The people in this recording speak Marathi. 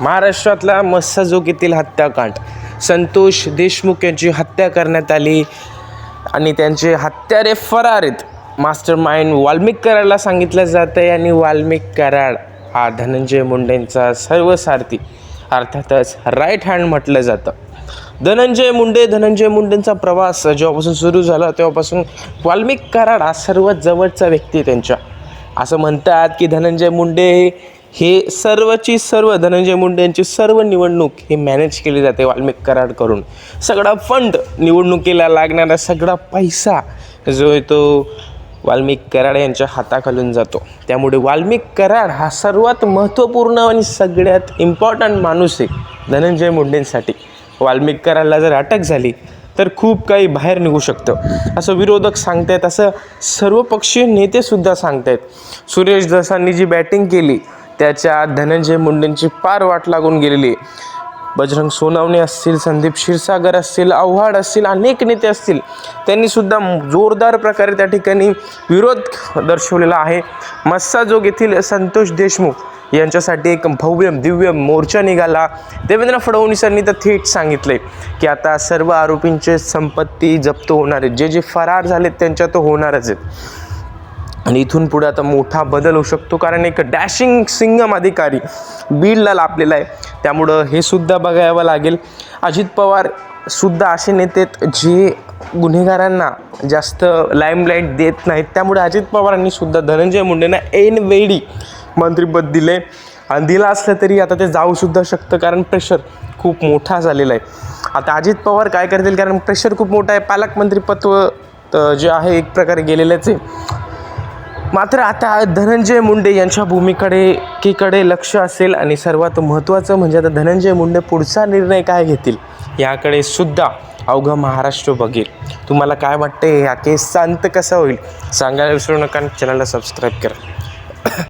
महाराष्ट्रातला मत्स्यजोग येथील हत्याकांड. संतोष देशमुख यांची हत्या करण्यात आली आणि त्यांचे हत्यारे फरार आहेत मास्टर माइंड वाल्मिक कराडला सांगितलं जातं आहे आणि वाल्मिक कराड हा धनंजय मुंडेंचा सर्वसारथी. अर्थातच राईट हँड म्हटलं जातं. धनंजय मुंडे धनंजय मुंडेंचा प्रवास जेव्हापासून सुरू झाला तेव्हापासून वाल्मिक कराड हा सर्वात जवळचा व्यक्ती त्यांच्या. असं म्हणतात की धनंजय मुंडे हे हे सर्वची सर्व धनंजय मुंडे यांची सर्व निवडणूक हे मॅनेज केली जाते वाल्मिक कराडकडून सगळा फंड निवडणुकीला लागणारा सगळा पैसा जो आहे तो वाल्मिक कराड यांच्या हाताखालून जातो. त्यामुळे वाल्मिक कराड हा सर्वात महत्त्वपूर्ण आणि सगळ्यात इम्पॉर्टंट माणूस आहे धनंजय मुंडेंसाठी. वाल्मिक कराडला जर अटक झाली तर खूप काही बाहेर निघू शकतं. असं विरोधक सांगतायत असं सर्वपक्षीय नेतेसुद्धा सांगतायत. सुरेश दसांनी जी बॅटिंग केली त्याच्या धनंजय मुंडेंची पार वाट लागून गेलेली आहे. बजरंग सोनावणे असतील संदीप क्षीरसागर असतील आव्हाड असतील अनेक नेते असतील त्यांनी सुद्धा जोरदार प्रकारे त्या ठिकाणी विरोध दर्शवलेला आहे. मस्साजोग येथील संतोष देशमुख यांच्यासाठी एक भव्य दिव्य मोर्चा निघाला. देवेंद्र फडणवीसांनी तर थेट सांगितले की आता सर्व आरोपींचे संपत्ती जप्त होणार आहेत. जे जे फरार झालेत त्यांच्या तो होणारच आहेत. आणि इथून पुढे आता मोठा बदल होऊ शकतो कारण एक डॅशिंग सिंगम अधिकारी बीडला लाभलेला आहे. त्यामुळं हे सुद्धा बघावं लागेल. अजित पवार सुद्धा असे नेते आहेत जे गुन्हेगारांना जास्त लाईमलाईट देत नाहीत त्यामुळे अजित पवारांनी सुद्धा धनंजय मुंडेंना ऐन वेळी मंत्रिपद दिले. आणि दिलं असलं तरी आता ते जाऊसुद्धा शकतं कारण प्रेशर खूप मोठा झालेला आहे. आता अजित पवार काय करतील कारण प्रेशर खूप मोठा आहे. पालकमंत्रीपद जे आहे एक प्रकारे गेलेलंच आहे. मात्र आता धनंजय मुंडे यांच्या भूमीकडे कीकडे लक्ष असेल आणि सर्वात महत्त्वाचं म्हणजे आता धनंजय मुंडे पुढचा निर्णय काय घेतील याकडे सुद्धा अवघं महाराष्ट्र बघेल. तुम्हाला काय वाटते या केसचा अंत कसा होईल? सांगायला विसरू नका चॅनलला सबस्क्राईब करा.